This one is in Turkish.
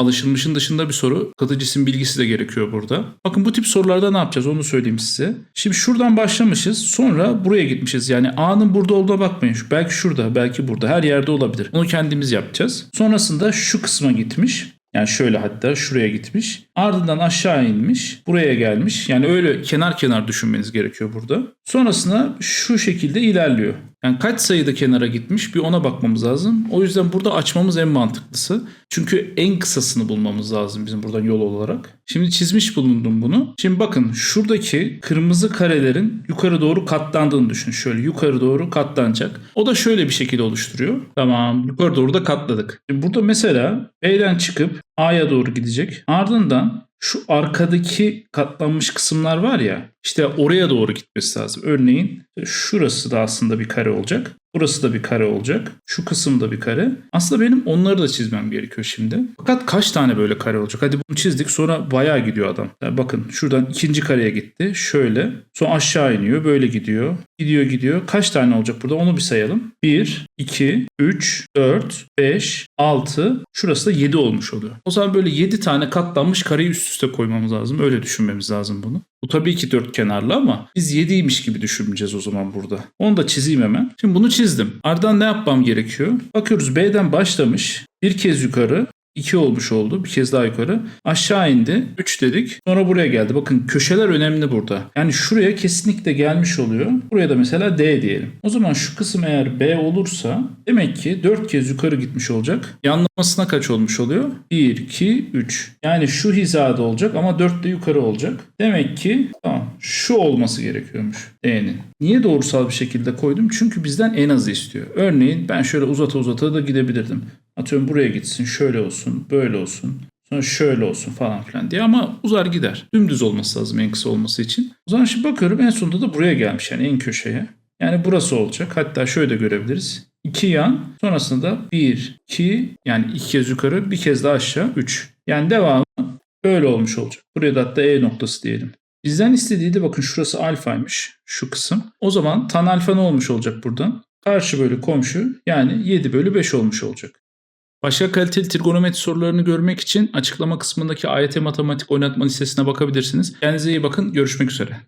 Alışılmışın dışında bir soru. Katı cisim bilgisi de gerekiyor burada. Bakın bu tip sorularda ne yapacağız onu söyleyeyim size. Şimdi şuradan başlamışız. Sonra buraya gitmişiz. Yani A'nın burada olduğuna bakmayın. Belki şurada, belki burada. Her yerde olabilir. Onu kendimiz yapacağız. Sonrasında şu kısma gitmiş. Yani şöyle hatta şuraya gitmiş. Ardından aşağı inmiş. Buraya gelmiş. Yani öyle kenar kenar düşünmeniz gerekiyor burada. Sonrasında şu şekilde ilerliyor. Yani kaç sayıda kenara gitmiş bir ona bakmamız lazım. O yüzden burada açmamız en mantıklısı. Çünkü en kısasını bulmamız lazım bizim buradan yol olarak. Şimdi çizmiş bulundum bunu. Şimdi bakın şuradaki kırmızı karelerin yukarı doğru katlandığını düşün. Şöyle yukarı doğru katlanacak. O da şöyle bir şekilde oluşturuyor. Tamam yukarı doğru da katladık. Şimdi burada mesela B'den çıkıp A'ya doğru gidecek. Ardından şu arkadaki katlanmış kısımlar var ya işte oraya doğru gitmesi lazım. Örneğin şurası da aslında bir kare olacak. Burası da bir kare olacak. Şu kısım da bir kare. Aslında benim onları da çizmem gerekiyor şimdi. Fakat kaç tane böyle kare olacak? Hadi bunu çizdik sonra bayağı gidiyor adam. Yani bakın şuradan ikinci kareye gitti. Şöyle. Sonra aşağı iniyor. Böyle gidiyor. Gidiyor gidiyor. Kaç tane olacak burada? Onu bir sayalım. 1, 2, 3, 4, 5, 6. Şurası da 7 olmuş oluyor. O zaman böyle 7 tane katlanmış kareyi üst üste koymamız lazım. Öyle düşünmemiz lazım bunu. Bu tabii ki dört kenarlı ama biz 7'ymiş gibi düşünmeyeceğiz o zaman burada. Onu da çizeyim hemen. Şimdi bunu çizdim. Ardından ne yapmam gerekiyor? Bakıyoruz B'den başlamış. Bir kez yukarı 2 olmuş oldu. Bir kez daha yukarı. Aşağı indi. 3 dedik. Sonra buraya geldi. Bakın köşeler önemli burada. Yani şuraya kesinlikle gelmiş oluyor. Buraya da mesela D diyelim. O zaman şu kısım eğer B olursa demek ki 4 kez yukarı gitmiş olacak. Yanlamasına kaç olmuş oluyor? 1, 2, 3. Yani şu hizada olacak ama 4 de yukarı olacak. Demek ki tamam şu olması gerekiyormuş D'nin. Niye doğrusal bir şekilde koydum? Çünkü bizden en azı istiyor. Örneğin ben şöyle uzata uzata da gidebilirdim. Atıyorum buraya gitsin, şöyle olsun, böyle olsun. Sonra şöyle olsun falan filan diye ama uzar gider. Dümdüz olması lazım en kısa olması için. O zaman şimdi bakıyorum en sonunda da buraya gelmiş yani en köşeye. Yani burası olacak. Hatta şöyle de görebiliriz. İki yan sonrasında bir, iki yani iki kez yukarı bir kez daha aşağı üç. Yani devamı böyle olmuş olacak. Buraya da hatta E noktası diyelim. Bizden istediği de bakın şurası alfaymış şu kısım. O zaman tan alfa ne olmuş olacak buradan? Karşı bölü komşu yani 7 bölü 5 olmuş olacak. Başka kaliteli trigonometri sorularını görmek için açıklama kısmındaki AYT Matematik oynatma listesine bakabilirsiniz. Kendinize iyi bakın. Görüşmek üzere.